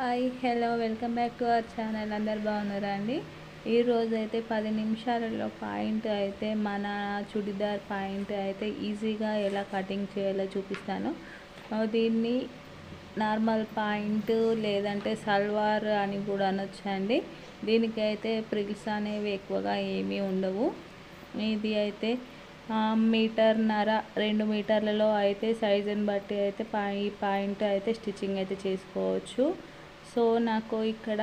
Hi hello welcome back to our channel. అందరు బాగున్నారా అండి? ఈరోజు అయితే పది నిమిషాలలో పాయింట్ అయితే మన చుడిదార్ పాయింట్ అయితే ఈజీగా ఎలా కటింగ్ చేయాలో చూపిస్తాను. దీన్ని నార్మల్ పాయింట్ లేదంటే సల్వార్ అని కూడా అనొచ్చండి దీనికైతే ప్రిల్స్ అనేవి ఎక్కువగా ఏమీ ఉండవు. ఇది అయితే మీటర్న్నర రెండు మీటర్లలో అయితే సైజుని బట్టి అయితే పాయి పాయింట్ అయితే స్టిచ్చింగ్ అయితే చేసుకోవచ్చు. సో నాకు ఇక్కడ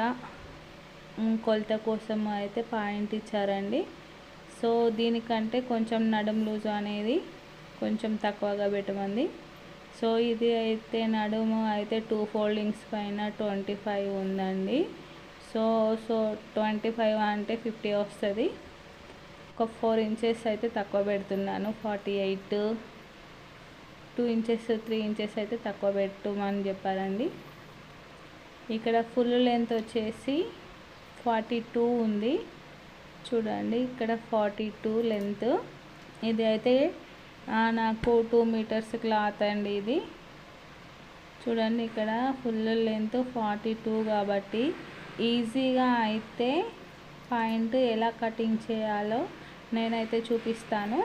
కొలత కోసం అయితే పాయింట్ ఇచ్చారండి. సో దీనికంటే కొంచెం నడుం లూజ్ అనేది కొంచెం తక్కువగా పెట్టమంది. సో ఇది అయితే నడుము అయితే టూ ఫోల్డింగ్స్ పైన ట్వంటీ ఫైవ్ ఉందండి. సో సో ట్వంటీ ఫైవ్ అంటే ఫిఫ్టీ వస్తుంది. ఒక ఫోర్ ఇంచెస్ అయితే తక్కువ పెడుతున్నాను forty eight. Two inches three inches అయితే తక్కువ పెట్టమని చెప్పారండి. ఇక్కడ ఫుల్ లెంత్ వచ్చేసి ఫార్టీ టూ ఉంది. చూడండి ఇక్కడ ఫార్టీ టూ లెంత్. ఇది అయితే నాకు టూ మీటర్స్ క్లాత్ అండి ఇది. చూడండి ఇక్కడ ఫుల్ లెంత్ ఫార్టీ టూ కాబట్టి ఈజీగా అయితే పాయింట్ ఎలా కటింగ్ చేయాలో నేనైతే చూపిస్తాను.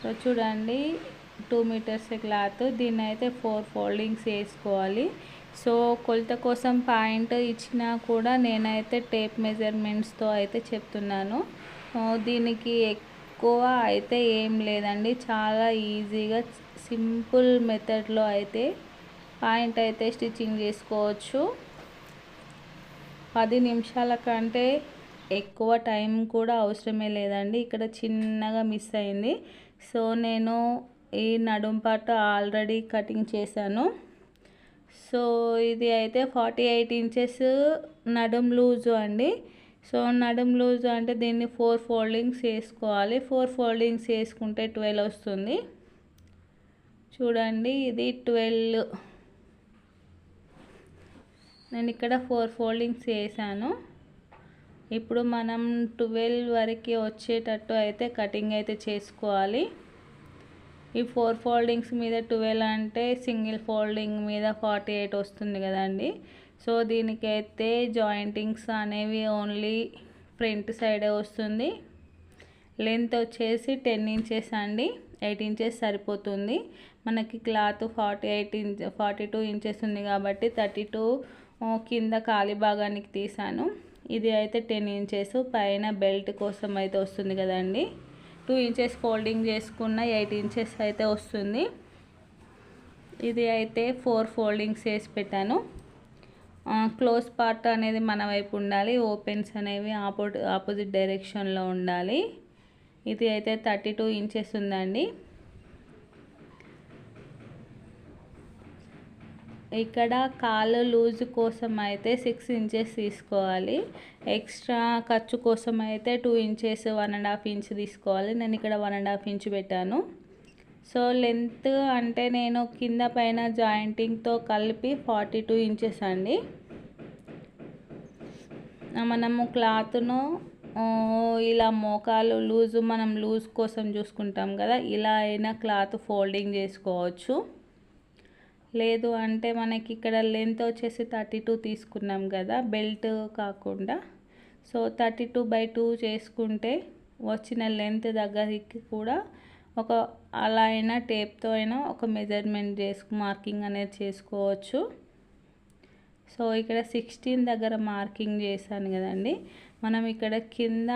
సో చూడండి టూ మీటర్స్ క్లాత్. దీన్ని అయితే ఫోర్ ఫోల్డింగ్స్ వేసుకోవాలి. సో కొలత కోసం పాయింట్ ఇచ్చినా కూడా నేనైతే టేప్ మెజర్మెంట్స్తో అయితే చెప్తున్నాను. దీనికి ఎక్కువ అయితే ఏం లేదండి. చాలా ఈజీగా సింపుల్ మెథడ్లో అయితే పాయింట్ అయితే స్టిచ్చింగ్ చేసుకోవచ్చు. పది నిమిషాల కంటే ఎక్కువ టైం కూడా అవసరమే లేదండి. ఇక్కడ చిన్నగా మిస్ అయింది. సో నేను ఈ నడుం పాట ఆల్రెడీ కటింగ్ చేశాను. సో ఇది అయితే ఫార్టీ ఎయిట్ ఇంచెస్ నడుం లూజు అండి. సో నడుం లూజు అంటే దీన్ని ఫోర్ ఫోల్డింగ్స్ వేసుకోవాలి. ఫోర్ ఫోల్డింగ్స్ వేసుకుంటే ట్వెల్వ్ వస్తుంది. చూడండి ఇది ట్వెల్వ్. నేను ఇక్కడ ఫోర్ ఫోల్డింగ్స్ వేసాను. ఇప్పుడు మనం ట్వెల్వ్ వరకు వచ్చేటట్టు అయితే కటింగ్ అయితే చేసుకోవాలి. ఈ ఫోర్ ఫోల్డింగ్స్ మీద ట్వెల్వ్ అంటే సింగిల్ ఫోల్డింగ్ మీద ఫార్టీ ఎయిట్ వస్తుంది కదండి. సో దీనికైతే జాయింటింగ్స్ అనేవి ఓన్లీ ఫ్రంట్ సైడే వస్తుంది. లెంత్ వచ్చేసి టెన్ ఇంచెస్ అండి. ఎయిట్ ఇంచెస్ సరిపోతుంది. మనకి cloth forty eight inch forty two inches ఉంది కాబట్టి థర్టీ టూ కింద ఖాళీ భాగానికి తీసాను. ఇది అయితే టెన్ ఇంచెస్. పైన బెల్ట్ కోసం అయితే వస్తుంది కదండి. టూ ఇంచెస్ ఫోల్డింగ్ చేసుకున్న ఎయిట్ ఇంచెస్ అయితే వస్తుంది. ఇది అయితే ఫోర్ ఫోల్డింగ్స్ వేసి పెట్టాను. క్లోజ్ పార్ట్ అనేది మన వైపు ఉండాలి ఓపెన్స్ అనేవి ఆపో ఆపోజిట్ డైరెక్షన్లో ఉండాలి. ఇది అయితే థర్టీ టూ ఇంచెస్ ఉందండి. ఇక్కడ కాలు లూజ్ కోసం అయితే సిక్స్ ఇంచెస్ తీసుకోవాలి. ఎక్స్ట్రా ఖర్చు కోసం అయితే two inches one and half inch తీసుకోవాలి. నేను ఇక్కడ వన్ అండ్ హాఫ్ ఇంచ్ పెట్టాను. సో లెంత్ అంటే నేను కింద పైన జాయింటింగ్తో కలిపి ఫార్టీ టూ ఇంచెస్ అండి మనము క్లాత్ను ఇలా మోకాలు లూజు మనం లూజ్ కోసం చూసుకుంటాం కదా ఇలా అయినా క్లాత్ ఫోల్డింగ్ చేసుకోవచ్చు. లేదు అంటే మనకి ఇక్కడ లెంత్ వచ్చేసి థర్టీ టూ తీసుకున్నాం కదా బెల్ట్ కాకుండా. So thirty two by two చేసుకుంటే వచ్చిన లెంత్ దగ్గరికి కూడా ఒక అలా అయినా టేప్తో అయినా ఒక మెజర్మెంట్ చేసుకు మార్కింగ్ అనేది చేసుకోవచ్చు. సో ఇక్కడ సిక్స్టీన్ దగ్గర మార్కింగ్ చేశాను కదండి. మనం ఇక్కడ కింద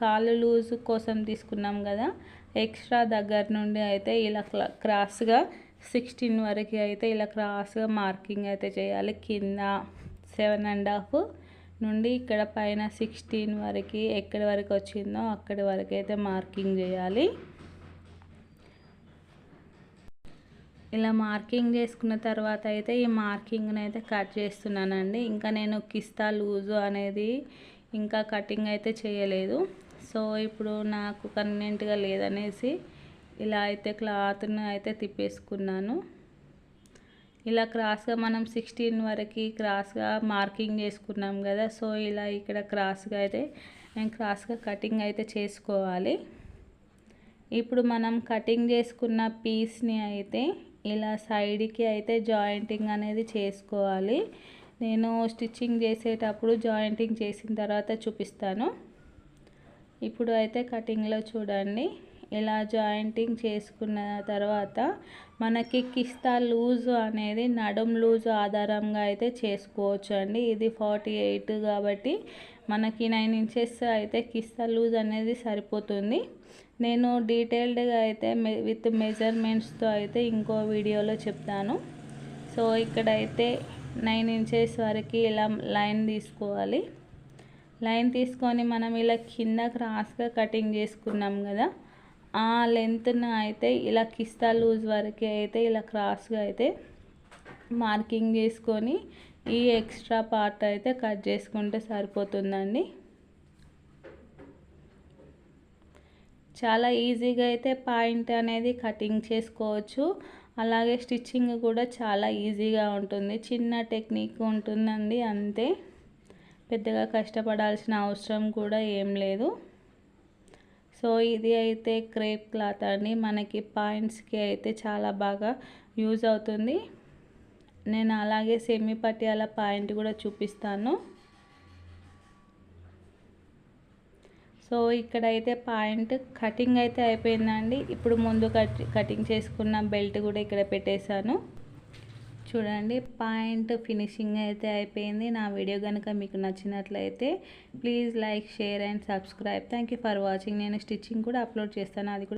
కాలు లూజ్ కోసం తీసుకున్నాం కదా ఎక్స్ట్రా దగ్గర నుండి అయితే ఇలా క్లా- క్రాస్గా సిక్స్టీన్ వరకు అయితే ఇలా క్రాస్గా మార్కింగ్ అయితే చేయాలి. కింద సెవెన్ అండ్ హాఫ్ నుండి ఇక్కడ పైన సిక్స్టీన్ వరకు ఎక్కడి వరకు వచ్చిందో అక్కడి వరకు అయితే మార్కింగ్ చేయాలి. ఇలా మార్కింగ్ చేసుకున్న తర్వాత అయితే ఈ మార్కింగ్ని అయితే కట్ చేస్తున్నానండి. ఇంకా నేను కిస్తా లూజు అనేది ఇంకా కటింగ్ అయితే చేయలేదు. సో ఇప్పుడు నాకు కన్వీనియంట్గా లేదనేసి ఇలా అయితే క్లాత్ని అయితే తిప్పేసుకున్నాను. ఇలా క్రాస్గా మనం సిక్స్టీన్ వరకు క్రాస్గా మార్కింగ్ చేసుకున్నాం కదా సో ఇలా ఇక్కడ క్రాస్గా అయితే నేను క్రాస్గా కటింగ్ అయితే చేసుకోవాలి. ఇప్పుడు మనం కటింగ్ చేసుకున్న పీస్ని అయితే ఇలా సైడ్కి అయితే జాయింటింగ్ అనేది చేసుకోవాలి. నేను స్టిచ్చింగ్ చేసేటప్పుడు జాయింటింగ్ చేసిన తర్వాత చూపిస్తాను. ఇప్పుడు అయితే కటింగ్లో చూడండి. ఇలా జాయింటింగ్ చేసుకున్న తర్వాత మనకి కిస్తా లూజ్ అనేది నడుం లూజ్ ఆధారంగా అయితే చేసుకోవచ్చు అండి ఇది ఫార్టీ ఎయిట్ కాబట్టి మనకి నైన్ ఇంచెస్ అయితే కిస్తా లూజ్ అనేది సరిపోతుంది. నేను డీటెయిల్డ్గా అయితే విత్ మెజర్మెంట్స్తో అయితే ఇంకో వీడియోలో చెప్తాను. సో ఇక్కడైతే నైన్ ఇంచెస్ వరకు ఇలా లైన్ తీసుకోవాలి. లైన్ తీసుకొని మనం ఇలా కింద క్రాస్గా కటింగ్ చేసుకున్నాం కదా ఆ లెంత్న అయితే ఇలా కిస్తా లూజ్ వరకు అయితే ఇలా క్రాస్గా అయితే మార్కింగ్ చేసుకొని ఈ ఎక్స్ట్రా పార్ట్ అయితే కట్ చేసుకుంటే సరిపోతుందండి. చాలా ఈజీగా అయితే పాయింట్ అనేది కటింగ్ చేసుకోవచ్చు. అలాగే స్టిచ్చింగ్ కూడా చాలా ఈజీగా ఉంటుంది. చిన్న టెక్నిక్ ఉంటుందండి అంతే. పెద్దగా కష్టపడాల్సిన అవసరం కూడా ఏం లేదు. సో ఇది అయితే క్రేప్ క్లాత్ అండి. మనకి పాయింట్స్కి అయితే చాలా బాగా యూజ్ అవుతుంది. నేను అలాగే సెమీ పట్యాల పాయింట్ కూడా చూపిస్తాను. సో ఇక్కడైతే పాయింట్ కటింగ్ అయితే అయిపోయిందండి. ఇప్పుడు ముందు కట్ కటింగ్ చేసుకున్న బెల్ట్ కూడా ఇక్కడ పెట్టేశాను. చూడండి పాయింట్ ఫినిషింగ్ అయితే అయిపోయింది. నా వీడియో కనుక మీకు నచ్చినట్లయితే please like share and subscribe. Thank you for watching. నేను స్టిచ్చింగ్ కూడా అప్లోడ్ చేస్తాను. అది కూడా